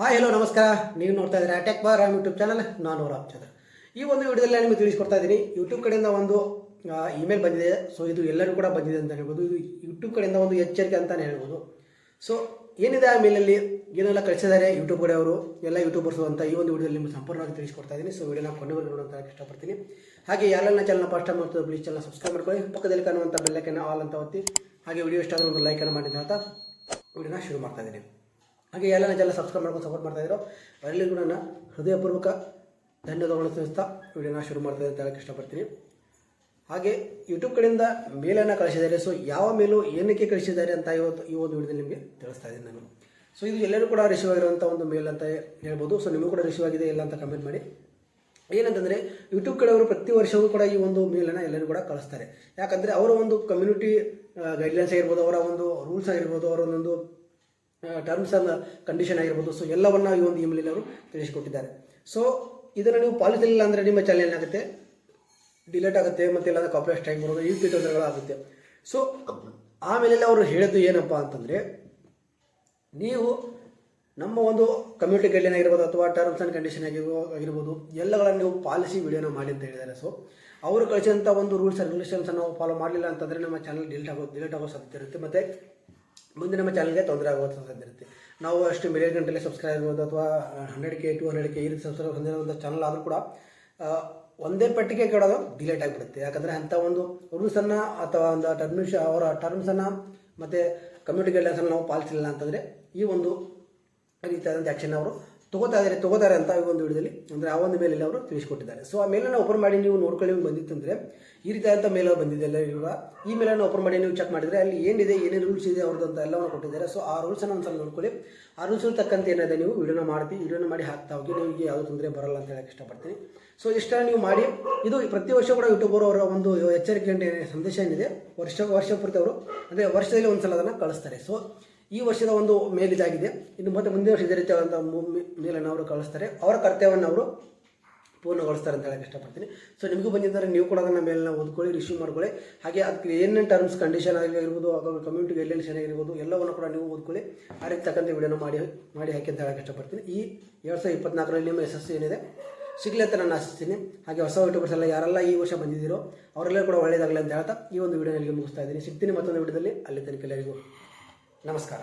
Hi hello ನಮಸ್ಕಾರ. ನೀವು ನೋಡ್ತಾ ಇದ್ದೀರಾ ಟೆಕ್ ಬಾರ್ ಯೂಟ್ಯೂಬ್ ಚಾನಲ್ ನಾನು ರಾಮ್ ಚಂದ್ರ ಈ ಒಂದು ವಿಡಿಯೋದಲ್ಲಿ ನಿಮಗೆ ತಿಳಿಸ್ಕೊಡ್ತಾ ಇದ್ದೀನಿ ಯೂಟ್ಯೂಬ್ ಕಡೆಯಿಂದ ಒಂದು ಇಮೇಲ್ ಬಂದಿದೆ. ಸೊ ಇದು ಎಲ್ಲರೂ ಕೂಡ ಬಂದಿದೆ ಅಂತ ಹೇಳ್ಬೋದು. ಇದು ಯೂಟ್ಯೂಬ್ ಕಡೆಯಿಂದ ಒಂದು ಎಚ್ಚರಿಕೆ ಅಂತಲೇ ಹೇಳ್ಬೋದು. ಸೊ ಏನಿದೆ ಆ ಮೇಲಲ್ಲಿ ಏನೆಲ್ಲ ಕಳಿಸಿದ್ದಾರೆ ಯೂಟ್ಯೂಬ್ ಕಡೆ ಅವರು? ಎಲ್ಲ ಯೂಟ್ಯೂಬರ್ಸು ಅಂತ ಈ ಒಂದು ವಿಡಿಯೋದಲ್ಲಿ ನಿಮಗೆ ಸಂಪೂರ್ಣವಾಗಿ ತಿಳಿಸ್ಕೊಡ್ತಾ ಇದ್ದೀನಿ. ಸೊ ವಿಡಿಯೋನ ಕೊನೆವರೆಗೂ ನೋಡೋಂತ ಇಷ್ಟಪಡ್ತೀನಿ. ಹಾಗೆ ಯಾರೆಲ್ಲ ಚಾನಲ್ ಫಸ್ಟ್ ಮಾಡ್ತಾರೆ ಪ್ಲೀಸ್ ಚಾನಲ್ ಸಬ್ಸ್ಕ್ರೈಬ್ ಮಾಡ್ಕೊಳ್ಳಿ. ಪಕ್ಕದಲ್ಲಿ ಕಾಣುವಂಥ ಬೆಲ್ಲಕ್ಕೆ ಆಲ್ ಅಂತ ಒತ್ತಿ. ಹಾಗೆ ವಿಡಿಯೋ ಇಷ್ಟ ಆದ್ರೆ ಒಂದು ಲೈಕನ್ನು ಮಾಡಿದ ವಿಡಿಯೋನ ಶುರು ಮಾಡ್ತಾ ಇದ್ದೀನಿ. ಹಾಗೆ ಎಲ್ಲ ಜನ ಸಬ್ಸ್ಕ್ರೈಬ್ ಮಾಡ್ಕೊಂಡು ಸಪೋರ್ಟ್ ಮಾಡ್ತಾ ಇದ್ರು ಕೂಡ ನನ್ನ ಹೃದಯಪೂರ್ವಕ ಧನ್ಯವಾದಗಳು ತಿಳಿಸ್ತಾ ವಿಡಿಯೋನ ಶುರು ಮಾಡ್ತಾ ಅಂತ ಹೇಳಕ್ಕೆ ಇಷ್ಟಪಡ್ತೀನಿ. ಹಾಗೆ ಯೂಟ್ಯೂಬ್ ಕಡೆಯಿಂದ ಮೇಲನ್ನು ಕಳಿಸಿದ್ದಾರೆ. ಸೊ ಯಾವ ಮೇಲು ಏನಕ್ಕೆ ಕಳಿಸಿದ್ದಾರೆ ಅಂತ ಇವತ್ತು ಈ ಒಂದು ವಿಡಿಯೋದಲ್ಲಿ ನಿಮಗೆ ತಿಳಿಸ್ತಾ ಇದ್ದೀನಿ ನಾನು. ಸೊ ಇದು ಎಲ್ಲರೂ ಕೂಡ ರಿಸೀವ್ ಆಗಿರುವಂಥ ಒಂದು ಮೇಲ್ ಅಂತ ಹೇಳ್ಬೋದು. ಸೊ ನಿಮಗೂ ಕೂಡ ರಿಸೀವ್ ಆಗಿದೆ, ಇಲ್ಲ ಅಂತ ಕಮೆಂಟ್ ಮಾಡಿ. ಏನಂತಂದರೆ ಯೂಟ್ಯೂಬ್ ಕಡೆಯವರು ಪ್ರತಿ ವರ್ಷವೂ ಕೂಡ ಈ ಒಂದು ಮೇಲನ್ನು ಎಲ್ಲರೂ ಕೂಡ ಕಳಿಸ್ತಾರೆ. ಯಾಕಂದರೆ, ಅವರ ಒಂದು ಕಮ್ಯುನಿಟಿ ಗೈಡ್ಲೈನ್ಸ್ ಆಗಿರ್ಬೋದು, ಅವರ ಒಂದು ರೂಲ್ಸ್ ಆಗಿರ್ಬೋದು, ಅವರ ಒಂದೊಂದು ಟರ್ಮ್ಸ್ ಆ್ಯಂಡ್ ಕಂಡೀಷನ್ ಆಗಿರ್ಬೋದು. ಸೊ ಎಲ್ಲವನ್ನ ಈ ಒಂದು ಇಮೇಲ್ ಅವರು ತಿಳಿಸಿಕೊಟ್ಟಿದ್ದಾರೆ. ಸೊ ಇದನ್ನು ನೀವು ಪಾಲಿಸಲಿಲ್ಲ ಅಂದರೆ ನಿಮ್ಮ ಚಾನಲ್ ಏನಾಗುತ್ತೆ? ಡಿಲೇಟ್ ಆಗುತ್ತೆ ಮತ್ತು ಇಲ್ಲಾಂದ್ರೆ ಕಾಪರೇಟ್ ಸ್ಟ್ರೈಕ್ ಬರೋದು, ಈ ರೀತಿ ತೊಂದರೆಗಳಾಗುತ್ತೆ ಸೊ ಆಮೇಲೆ ಅವರು ಹೇಳಿದ್ದು ಏನಪ್ಪ ಅಂತಂದರೆ, ನೀವು ನಮ್ಮ ಒಂದು ಕಮ್ಯುನಿಟಿ ಗೈಡ್ಲೈನ್ ಆಗಿರ್ಬೋದು ಅಥವಾ ಟರ್ಮ್ಸ್ ಆ್ಯಂಡ್ ಕಂಡೀಷನ್ ಆಗಿರ್ಬೋದು ಆಗಿರ್ಬೋದು, ಎಲ್ಲಗಳನ್ನು ನೀವು ಪಾಲಿಸಿ ವಿಡಿಯೋನ ಮಾಡಿ ಅಂತ ಹೇಳಿದ್ದಾರೆ. ಸೊ ಅವರು ಕಳಿಸಿದಂಥ ಒಂದು ರೂಲ್ಸ್ ಆ್ಯಂಡ್ ರೆಗ್ಯುಲೇಷನ್ಸನ್ನು ಫಾಲೋ ಮಾಡಲಿಲ್ಲ ಅಂತಂದರೆ ನಮ್ಮ ಚಾನಲ್ ಡಿಲೀಟ್ ಆಗೋ ಡಿಲೀಟ್ ಆಗೋ ಸಾಧ್ಯತೆ ಇರುತ್ತೆ. ಮತ್ತು ಮುಂದೆ ನಮ್ಮ ಚಾನಲ್ಗೆ ತೊಂದರೆ ಆಗುವಂಥ ಸಾಧ್ಯ ಇರುತ್ತೆ. ನಾವು ಅಷ್ಟು ಮಿಲಿಯನ್ ಗಂಟೆಯಲ್ಲಿ ಸಬ್ಸ್ಕ್ರೈಬ್ ಆಗ್ಬೋದು ಅಥವಾ hundred K to hundred K ಈ ರೀತಿ ಸಬ್ಸ್ಕ್ರೈಬ್ ಹೊಂದಿರೋ ಚಾನಲ್ ಆದರೂ ಕೂಡ ಒಂದೇ ಪಟ್ಟಿಗೆ ಕೇಳೋದು ಡಿಲೇಟ್ ಆಗಿಬಿಡುತ್ತೆ. ಯಾಕಂದರೆ ಅಂಥ ಒಂದು ರೂಲ್ಸನ್ನು ಅಥವಾ ಒಂದು ಟರ್ಮಿಷ ಅವರ ಟರ್ಮ್ಸನ್ನು ಮತ್ತು ಕಮ್ಯುನಿಟಿ ಗೈಡ್ಲೈನ್ಸನ್ನು ನಾವು ಪಾಲಿಸಲಿಲ್ಲ ಅಂತಂದರೆ ಈ ಒಂದು ರೀತಿಯಾದಂಥ ಆ್ಯಕ್ಷನ್ ಅವರು ತಗೋತಾ ಇದ್ದಾರೆ, ತಗೋತಾರೆ ಅಂತ ಈ ಒಂದು ವಿಡಿಯೋದಲ್ಲಿ. ಅಂದರೆ ಆ ಒಂದು ಮೇಲಲ್ಲಿ ಅವರು ತಿಳಿಸಿಕೊಟ್ಟಿದ್ದಾರೆ. ಸೊ ಆ ಮೇಲನ್ನು ಓಪನ್ ಮಾಡಿ ನೀವು ನೋಡ್ಕೊಳ್ಳಿ ಬಂದಿತ್ತು ಬಂದಿತ್ತಂದರೆ ಈ ರೀತಿಯಾದಂಥ ಮೇಲ್ ಬಂದಿದೆ ಇವಾಗ. ಈ ಮೇಲನ್ನು ಓಪನ್ ಮಾಡಿ ನೀವು ಚೆಕ್ ಮಾಡಿದರೆ ಅಲ್ಲಿ ಏನಿದೆ, ಏನೇನು ರೂಲ್ಸ್ ಇದೆ ಅವ್ರದ್ದು ಅಂತ ಎಲ್ಲವನ್ನು ಕೊಟ್ಟಿದ್ದಾರೆ. ಸೊ ಆ ರೂಲ್ಸನ್ನು ಒಂದ್ಸಲ ನೋಡ್ಕೊಳ್ಳಿ. ಆ ರೂಲ್ಸ್ ತಕ್ಕಂತೆ ಏನಿದೆ ನೀವು ವಿಡಿಯೋನ ಮಾಡ್ತೀವಿ ವಿಡಿಯೋನ ಮಾಡಿ ಹಾಕ್ತಾ ಹೋಗಿ, ನಿಮಗೆ ಯಾವುದು ತೊಂದರೆ ಬರಲ್ಲ ಅಂತ ಹೇಳಕ್ಕೆ ಇಷ್ಟಪಡ್ತೀನಿ. ಸೊ ಇಷ್ಟ ನೀವು ಮಾಡಿ. ಇದು ಪ್ರತಿ ವರ್ಷ ಕೂಡ ಯೂಟ್ಯೂಬರ್ ಅವರ ಒಂದು ಎಚ್ಚರಿಕೆ ಸಂದೇಶ ಏನಿದೆ, ವರ್ಷ ವರ್ಷ ಪೂರ್ತಿ ಅವರು, ಅಂದರೆ ವರ್ಷದಲ್ಲಿ ಒಂದ್ಸಲ ಅದನ್ನು ಕಳಿಸ್ತಾರೆ. ಸೊ ಈ ವರ್ಷದ ಒಂದು ಮೇಲ್ ಇದಾಗಿದೆ ಇನ್ನು ಮತ್ತೆ ಮುಂದಿನ ವರ್ಷ ಇದೇ ರೀತಿಯಾದಂಥ ಮೇಲನ್ನು ಅವರು ಕಳಿಸ್ತಾರೆ. ಅವರ ಕರ್ತವ್ಯವನ್ನು ಅವರು ಪೂರ್ಣಗೊಳಿಸ್ತಾರೆ ಅಂತ ಹೇಳಕ್ಕೆ ಇಷ್ಟಪಡ್ತೀನಿ. ಸೊ ನಿಮಗೂ ಬಂದಿದ್ದರೆ. ನೀವು ಕೂಡ ಅದನ್ನು ಮೇಲನ್ನ ಓದ್ಕೊಳ್ಳಿ ರಿಸೀವ್ ಮಾಡ್ಕೊಳ್ಳಿ. ಹಾಗೆ ಅದಕ್ಕೆ ಏನೇನು ಟರ್ಮ್ಸ್ ಕಂಡೀಷನ್ ಆಗಿರ್ಬೋದು ಅಥವಾ ಕಮ್ಯುನಿಟಿ ಗೈಡ್ಲೈನ್ಸ್ ಏನಾಗಿರ್ಬೋದು ಎಲ್ಲವನ್ನು ಕೂಡ ನೀವು ಓದ್ಕೊಳ್ಳಿ. ಆ ರೀತಿ ತಕ್ಕಂತೆ ವಿಡಿಯೋನ ಮಾಡಿ ಮಾಡಿ ಹಾಕಿ ಅಂತ ಹೇಳಕ್ಕೆ ಇಷ್ಟಪಡ್ತೀನಿ. ಈ ಎರಡು ಸಾವಿರದ ಇಪ್ಪತ್ನಾಲ್ಕರಲ್ಲಿ ನಿಮ್ಮ ಯಶಸ್ಸು ಏನಿದೆ, ಸಿಗಲಿ ಅಂತ ನಾನು ಆಶಿಸ್ತೀನಿ. ಹಾಗೆ ಹೊಸ ಯೂಟ್ಯೂಬರ್ಸ್ ಎಲ್ಲ ಯಾರೆಲ್ಲ ಈ ವರ್ಷ ಬಂದಿದ್ದೀರೋ, ಅವರೆಲ್ಲರೂ ಕೂಡ ಒಳ್ಳೆಯದಾಗಲಿ ಅಂತ ಹೇಳ್ತಾ ಈ ಒಂದು ವಿಡಿಯೋನಲ್ಲಿ ಮುಗಿಸ್ತಾ ಇದ್ದೀನಿ. ಸಿಗ್ತೀನಿ ಮತ್ತೊಂದು ವಿಡಿಯೋದಲ್ಲಿ ಅಲ್ಲಿ ತನಕ ಎಲ್ಲರಿಗೂ ನಮಸ್ಕಾರ.